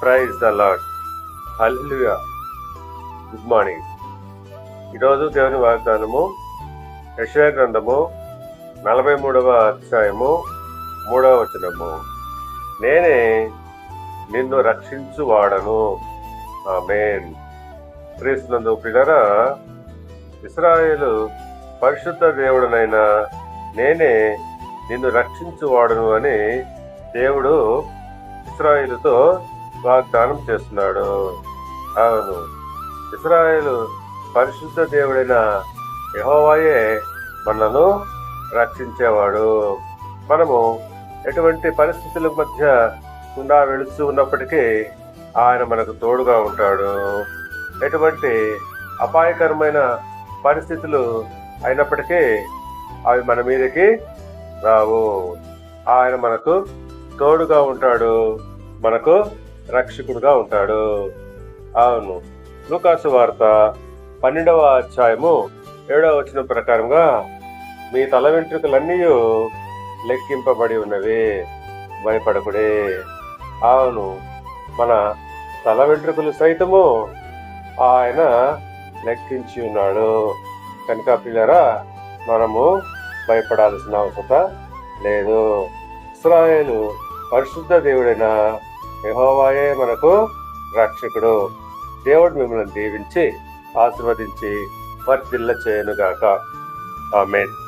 Praise the Lord hallelujah good morning ఈరోజు దేవుని వాగ్దానము యెషయా గ్రంథము నలభై మూడవ అధ్యాయము మూడవ వచనము. నేనే నిన్ను రక్షించు వాడను ఆమేన్. క్రీస్తునందు పిల్లరా ఇస్రాయేలు పరిశుద్ధ దేవుడనైన నేనే నిన్ను రక్షించువాడును అని దేవుడు ఇస్రాయిలుతో వాగ్దానం చేస్తున్నాడు. అవును. ఇస్రాయేల్ పరిశుద్ధ దేవుడైన యహోవాయే మనను రక్షించేవాడు. మనము ఎటువంటి పరిస్థితుల మధ్య గుండా వెళుతూ ఉన్నప్పటికీ ఆయన మనకు తోడుగా ఉంటాడు. ఎటువంటి అపాయకరమైన పరిస్థితులు అయినప్పటికీ అవి మన మీదకి రావు. ఆయన మనకు తోడుగా ఉంటాడు. మనకు రక్షకుడుగా ఉంటాడు. అవును. లూకాసు వార్త పన్నెండవ అధ్యాయము ఏడవ వచనం ప్రకారంగా మీ తల వెంట్రుకలన్నీ లెక్కింపబడి ఉన్నవి. భయపడకుడే. అవును. మన తల వెంట్రుకలు సైతము ఆయన లెక్కించి ఉన్నాడు. కనుక పిల్లరా మనము భయపడాల్సిన అవసరం లేదు. ఇస్రాయేలు పరిశుద్ధ దేవుడైన యహోవాయే మనకు రక్షకుడు. దేవుడు మిమ్మల్ని దీవించి ఆశీర్వదించి వర్ధిల్ల చేయనుగాక ఆమెన్.